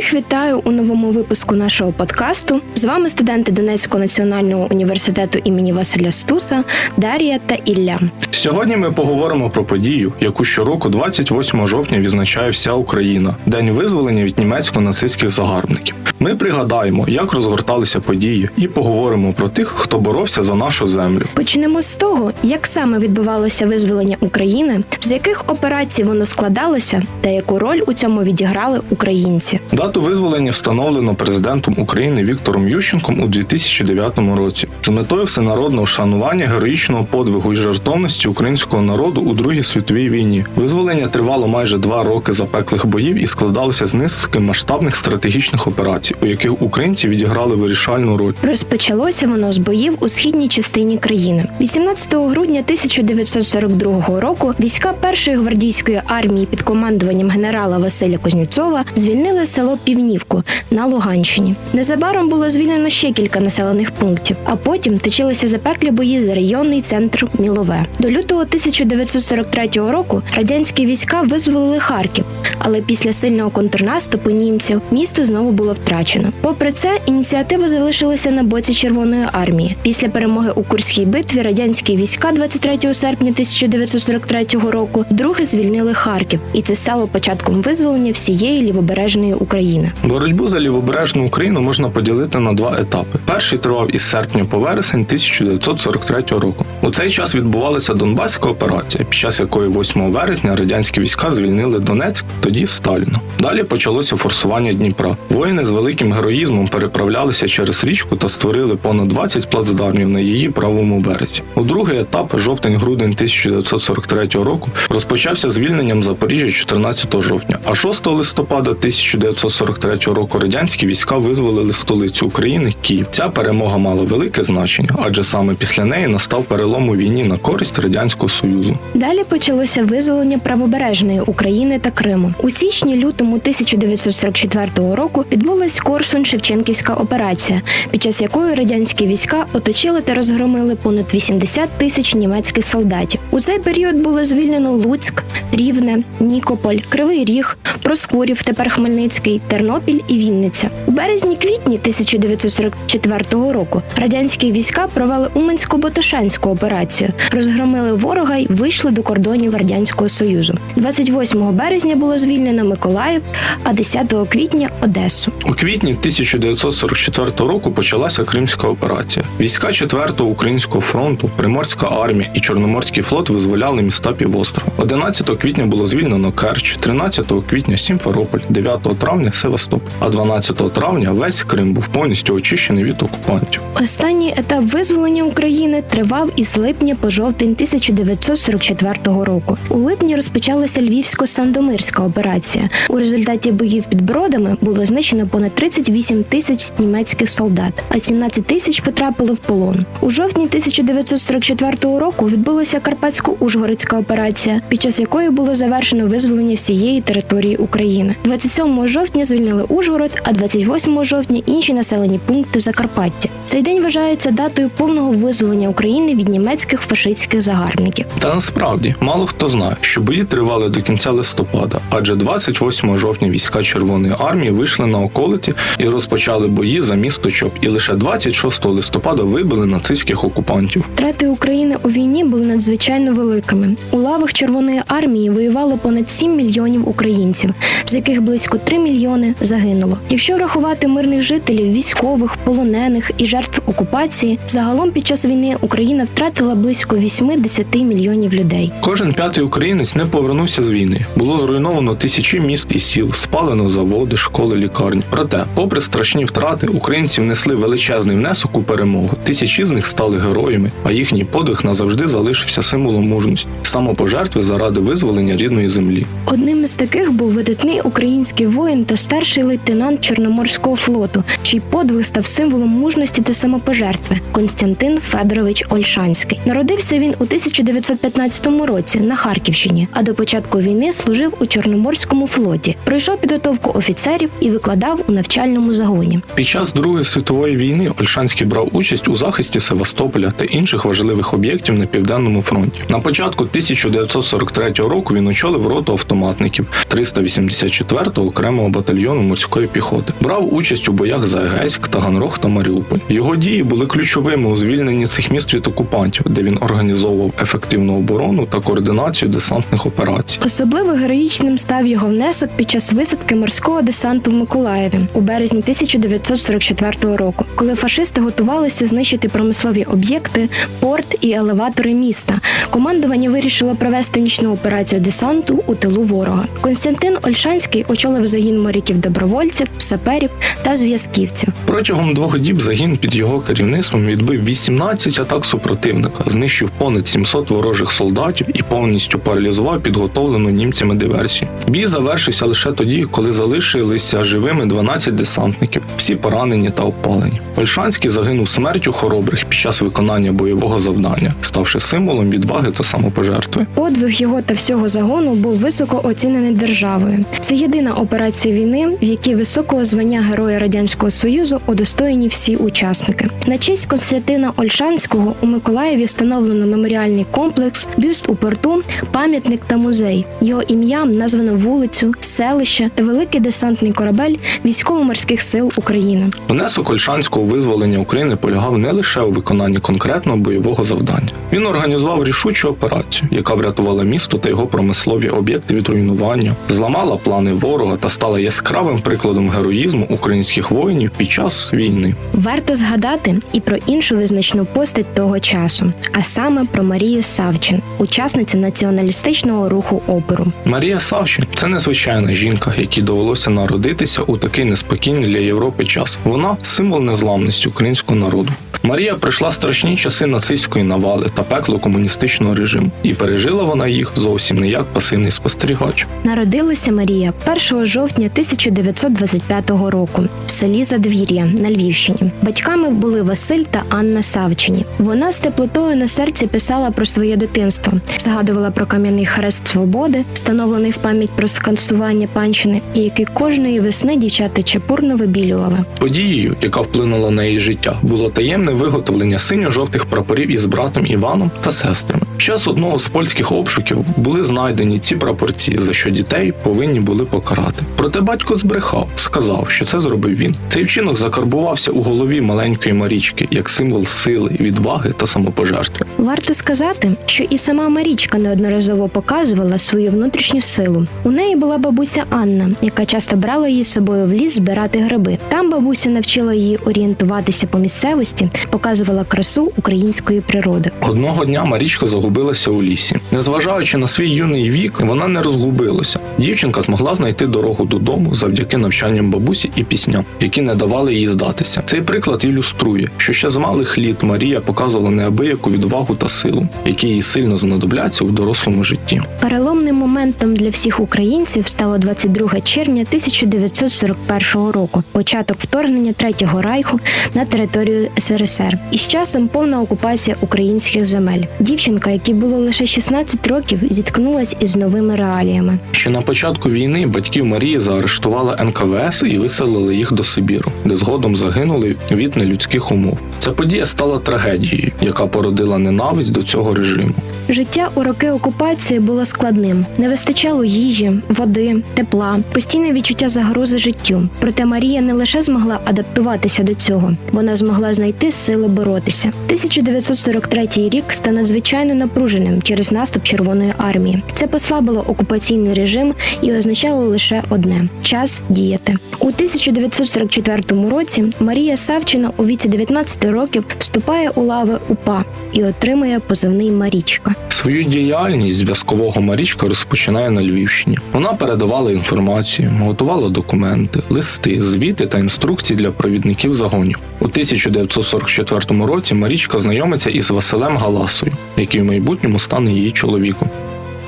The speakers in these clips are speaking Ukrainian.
Всіх вітаю у новому випуску нашого подкасту. З вами студенти Донецького національного університету імені Василя Стуса Дар'я та Ілля. Сьогодні ми поговоримо про подію, яку щороку, 28 жовтня, відзначає вся Україна день визволення від німецько-нацистських загарбників. Ми пригадаємо, як розгорталися події, і поговоримо про тих, хто боровся за нашу землю. Почнемо з того, як саме відбувалося визволення України, з яких операцій воно складалося, та яку роль у цьому відіграли українці. Дату визволення встановлено президентом України Віктором Ющенком у 2009 році з метою всенародного вшанування героїчного подвигу і жертовності українського народу у Другій світовій війні. Визволення тривало майже два роки запеклих боїв і складалося з низки масштабних стратегічних операцій, у яких українці відіграли вирішальну роль. Розпочалося воно з боїв у східній частині країни. 18 грудня 1942 року війська першої гвардійської армії під командуванням генерала Василя Кузнєцова звільнили село Півнівку на Луганщині. Незабаром було звільнено ще кілька населених пунктів, а потім точилися запеклі бої за районний центр Мілове. До лютого 1943 року радянські війська визволили Харків, але після сильного контрнаступу німців місто знову було втрачено. Попри це, ініціатива залишилася на боці Червоної армії. Після перемоги у Курській битві радянські війська 23 серпня 1943 року друге звільнили Харків, і це стало початком визволення всієї лівобережної України. Боротьбу за лівобережну Україну можна поділити на два етапи. Перший тривав із серпня по вересень 1943 року. У цей час відбувалася Донбаська операція, під час якої 8 вересня радянські війська звільнили Донецьк, тоді Сталіна. Далі почалося форсування Дніпра. Воїни з великим героїзмом переправлялися через річку та створили понад 20 плацдармів на її правому березі. У другий етап, жовтень-грудень 1943 року, розпочався звільненням Запоріжжя 14 жовтня, а 6 листопада 1943 року радянські війська визволили столицю України Київ. Ця перемога мала велике значення, адже саме після неї настав перелом у війні на користь радянського союзу. Далі почалося визволення правобережної України та Криму. У січні-лютому 1944 року відбулась Корсун-Шевченківська операція, під час якої радянські війська оточили та розгромили понад 80 тисяч німецьких солдатів. У цей період було звільнено Луцьк, Рівне, Нікополь, Кривий Ріг, Проскурів, тепер Хмельницький, Тернопіль і Вінниця. У березні-квітні 1944 року радянські війська провели Умансько-Ботошанську операцію, розгромили ворога й вийшли до кордонів радянського союзу. 28 березня було звільнено Миколаїв, а 10 квітня Одесу. У квітні 1944 року почалася Кримська операція. Війська 4-го українського фронту, Приморська армія і Чорноморський флот визволяли міста півострова. 11 квітня було звільнено Керч, 13 квітня Сімферополь, 9 травня Севастополь, а 12 травня весь Крим був повністю очищений від окупантів. Останній етап визволення України тривав із липня по жовтень 1944 року. У липні розпочалася Львівсько-Сандомирська операція. У результаті боїв під бродами було знищено понад 38 тисяч німецьких солдат, а 17 тисяч потрапили в полон. У жовтні 1944 року відбулася Карпатсько-Ужгородська операція, під час якої було завершено визволення всієї території України. 27 жовтня звільнили Ужгород, а 28 жовтня інші населені пункти Закарпаття. Цей день вважається датою повного визволення України від німецьких фашистських загарбників. Та насправді мало хто знає, що бої тривали до кінця листопада, адже 28 жовтня війська Червоної армії вийшли на околиці і розпочали бої за місто Чоп. І лише 26 листопада вибили нацистських окупантів. Втрати України у війні були надзвичайно великими. У лавах Червоної армії воювало понад 7 мільйонів українців, з яких близько 3 мільйони загинуло. Якщо врахувати мирних жителів, військових, полонених і жертв окупації, загалом під час війни Україна втратила близько 8 10 мільйонів людей. Кожен п'ятий українець не повернувся з війни. Було зруйновано тисячі міст і сіл, спалено заводи, школи, лікарні. Проте, попри страшні втрати, українці внесли величезний внесок у перемогу. Тисячі з них стали героями, а їхній подвиг назавжди залишився символом мужності, самопожертви заради визволення рідної землі. Одним із таких був видатний український воїн та старший лейтенант Чорноморського флоту, чий подвиг став символом мужності та самопожертви Константин Федорович Ольшанський. Народився він у 1915 році на Харківщині, а до початку війни служив у Чорноморському флоті. Пройшов підготовку офіцерів і викладав у навчальному загоні. Під час Другої світової війни Ольшанський брав участь у захисті Севастополя та інших важливих об'єктів на південному фронті. На початку 1943 року він очолив роту автоматників 384-го окремого батальйону морської піхоти. Брав участь у боях за Егейськ, Таганрог та Маріуполь. Його дії були ключовими у звільненні цих міст від окупантів, де він організовував ефективну оборону та координацію десантних операцій. Особливо героїчним став його внесок під час висадки морського десанту в Миколаєві у березні 1944 року, коли фашисти готувалися знищити промислові об'єкти, порт і елеватори міста. Командування вирішило провести нічну операцію десанту у тилу ворога. Константин Ольшанський очолив загін моряків-добровольців, саперів та зв'язківців. Протягом двох діб загін під його керівництвом відбив 18 атак супротивника, знищив понад 700 ворожих солдатів і повністю паралізував підготовлену німцями диверсію. Бій завершився лише тоді, коли залишилися живими 12 десантників, всі поранені та обпалені. Ольшанський загинув смертю хоробрих під час виконання бойового завдання, ставши символом відваги та самопожертви. Подвиг його та всього загону був високо оцінений державою. Це єдина операція війни, в якій високого звання Героя Радянського Союзу удостоєні всі учасники. На честь Константина Ольшанського у Миколаєві встановлено меморіальний комплекс, бюст у порту, пам'ятник та музей. Його ім'ям названо вулицю, селище та великий десантний корабель військово-морських сил України. Внесок Ольшанського визволення України полягав не лише у виконанні конкретного бойового завдання. Він організував рішучу операцію, яка врятувала місто та його промислові об'єкти від руйнування, зламала плани ворога та стала яскравим прикладом героїзму українських воїнів під час війни. Варто згадати і про іншу визначну постать того часу, а саме про Марію Савчин, учасницю націоналістичного руху опору. Марія Савчин це незвичайна жінка, якій довелося народитися у такий неспокійний для Європи час. Вона символ незламності українського народу. Марія пройшла страшні часи нацистської навали та пекло комуністичного режиму, і пережила вона їх зовсім не як пасивний спостерігач. Народилася Марія 1 жовтня 1925 року в селі Задвір'я на Львівщині. Батьками були Василь та Анна Савчині. Вона з теплотою на серці писала про своє дитинство, згадувала про кам'яний хрест свободи, встановлений в пам'ять про скансування панщини, і який кожної весни дівчата чепурно вибілювали. Подією, яка вплинула на її життя, було таємне виготовлення синьо-жовтих прапорів із братом Іваном та сестрами. Під час одного з польських обшуків були знайдені ці прапорці, за що дітей повинні були покарати. Проте батько збрехав, сказав, що це зробив він. Цей вчинок закарбувався у голові маленької Марічки як символ сили, відваги та самопожертви. Варто сказати, що і сама Марічка неодноразово показувала свою внутрішню силу. У неї була бабуся Анна, яка часто брала її з собою в ліс збирати гриби. Там бабуся навчила її орієнтуватися по місцевості, показувала красу української природи. Одного дня Марічка загубилася у лісі. Незважаючи на свій юний вік, вона не розгубилася. Дівчинка змогла знайти дорогу додому завдяки навчанням бабусі і пісням, які не давали їй здатися. Цей приклад ілюструє, що ще з малих літ Марія показувала неабияку відвагу та силу, які їй сильно знадобляться у дорослому житті. Переломним моментом для всіх українців стало 22 червня 1941 року, початок вторгнення Третього райху на територію СРСР. І з часом повна окупація українських земель. Дівчинка, якій було лише 16 років, зіткнулась із новими реаліями. Ще на початку війни батьків Марії заарештували НКВС і виселили їх до Сибіру, де згодом загинули від нелюдських умов. Ця подія стала трагедією, яка породила ненависть до цього режиму. Життя у роки окупації було складним. Не вистачало їжі, води, тепла, постійне відчуття загрози життю. Проте Марія не лише змогла адаптуватися до цього, вона змогла знайти сили боротися. 1943 рік став надзвичайно напруженим через наступ Червоної армії. Це послабило окупаційний режим і означало лише одне час діяти. У 1944 році Марія Савчина у віці 19 років вступає у лави УПА і отримує позивний Марічка. Свою діяльність зв'язкового Марічка розпочинає на Львівщині. Вона передавала інформацію, готувала документи, листи, звіти та інструкції для провідників загонів. У 1944 році Марічка знайомиться із Василем Галасою, який майбутньому стане її чоловіком.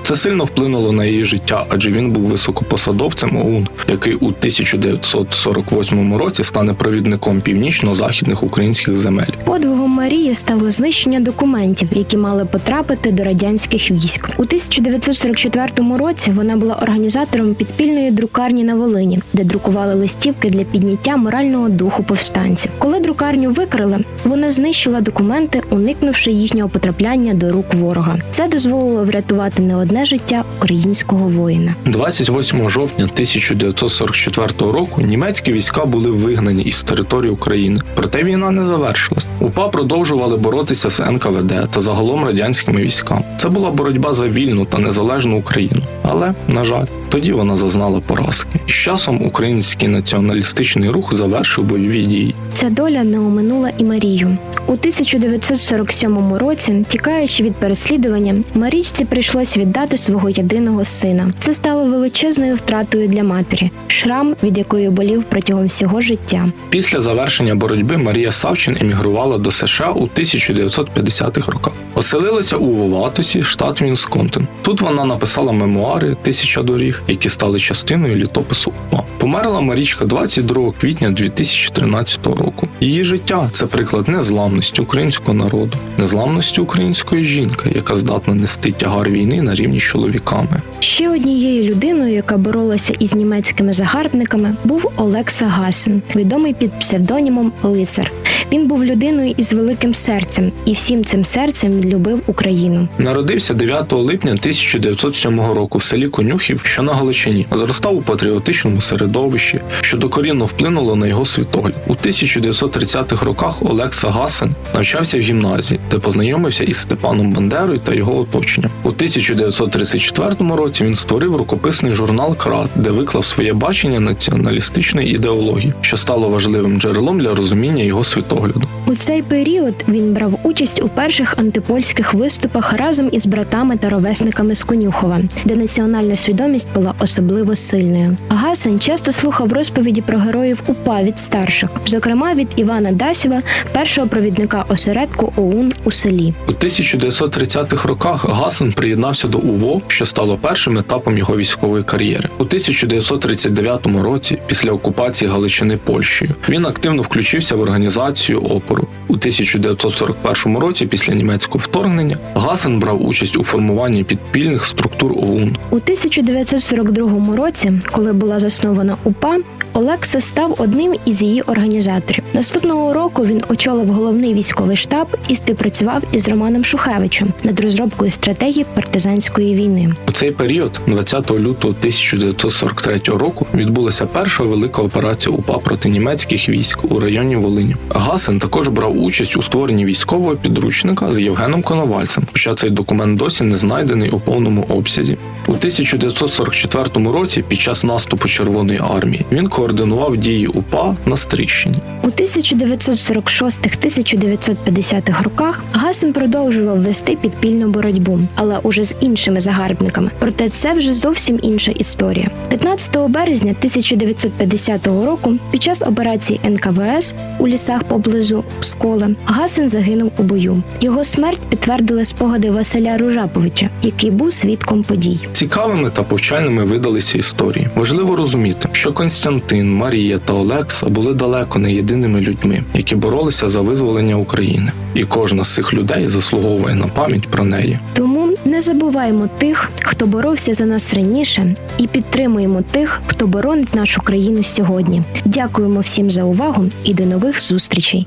Це сильно вплинуло на її життя, адже він був високопосадовцем ОУН, який у 1948 році стане провідником північно-західних українських земель. Подвигом Марії стало знищення документів, які мали потрапити до радянських військ. У 1944 році вона була організатором підпільної друкарні на Волині, де друкували листівки для підняття морального духу повстанців. Коли друкарню викрили, вона знищила документи, уникнувши їхнього потрапляння до рук ворога. Це дозволило врятувати не одне життя українського воїна. 28 жовтня 1944 року німецькі війська були вигнані із території України. Проте війна не завершилась. УПА продовжували боротися з НКВД та загалом радянськими військами. Це була боротьба за вільну та незалежну Україну. Але, на жаль, тоді вона зазнала поразки. І з часом український націоналістичний рух завершив бойові дії. Ця доля не оминула і Марію. У 1947 році, тікаючи від переслідування, Марічці прийшлось віддати свого єдиного сина. Це стало величезною втратою для матері, шрам, від якої болів протягом всього життя. Після завершення боротьби Марія Савчин емігрувала до США у 1950-х роках. Оселилася у Воватусі, штат Вінсконтин. Тут вона написала мемуари Тисяча доріг, які стали частиною літопису УПА. Померла Марічка 22 квітня 2013 року. Її життя це приклад незламності українського народу, незламності української жінки, яка здатна нести тягар війни на рівні з чоловіками. Ще однією людиною, яка боролася із німецькими загарбниками, був Олекса Гасен, відомий під псевдонімом Лицар. Він був людиною із великим серцем, і всім цим серцем любив Україну. Народився 9 липня 1907 року в селі Конюхів, що на Галичині. Зростав у патріотичному середовищі, що докорінно вплинуло на його світогляд. У 1930-х роках Олекса Гасен навчався в гімназії, де познайомився із Степаном Бандерою та його оточенням. У 1934 році він створив рукописний журнал Крат, де виклав своє бачення націоналістичної ідеології, що стало важливим джерелом для розуміння його світогляду. огляду. У цей період він брав участь у перших антипольських виступах разом із братами та ровесниками з Конюхова, де національна свідомість була особливо сильною. Гасен часто слухав розповіді про героїв УПА від старших, зокрема від Івана Дасєва, першого провідника осередку ОУН у селі. У 1930-х роках Гасен приєднався до УВО, що стало першим етапом його військової кар'єри. У 1939 році, після окупації Галичини Польщею, він активно включився в організацію опору. У 1941 році, після німецького вторгнення, Гасен брав участь у формуванні підпільних структур ОУН. У 1942 році, коли була заснована УПА, Олекса став одним із її організаторів. Наступного року він очолив головний військовий штаб і співпрацював із Романом Шухевичем над розробкою стратегії партизанської війни. У цей період, 20 лютого 1943 року, відбулася перша велика операція УПА проти німецьких військ у районі Волині. Гасен також брав участь у створенні військового підручника з Євгеном Коновальцем, хоча цей документ досі не знайдений у повному обсязі. У 1944 році, під час наступу Червоної армії, він координував дії УПА на Стрищині. У 1946-1950 роках Гасен продовжував вести підпільну боротьбу, але уже з іншими загарбниками. Проте це вже зовсім інша історія. 15 березня 1950 року, під час операції НКВС у лісах поблизу Скола, Гасен загинув у бою. Його смерть підтвердили спогади Василя Ружаповича, який був свідком подій. Цікавими та повчальними видалися історії. Важливо розуміти, що Константин, Марія та Олекса були далеко не єдиними людьми, які боролися за визволення України, і кожна з цих людей заслуговує на пам'ять про неї. Тому не забуваємо тих, хто боровся за нас раніше, і підтримуємо тих, хто боронить нашу країну сьогодні. Дякуємо всім за увагу і до нових зустрічей.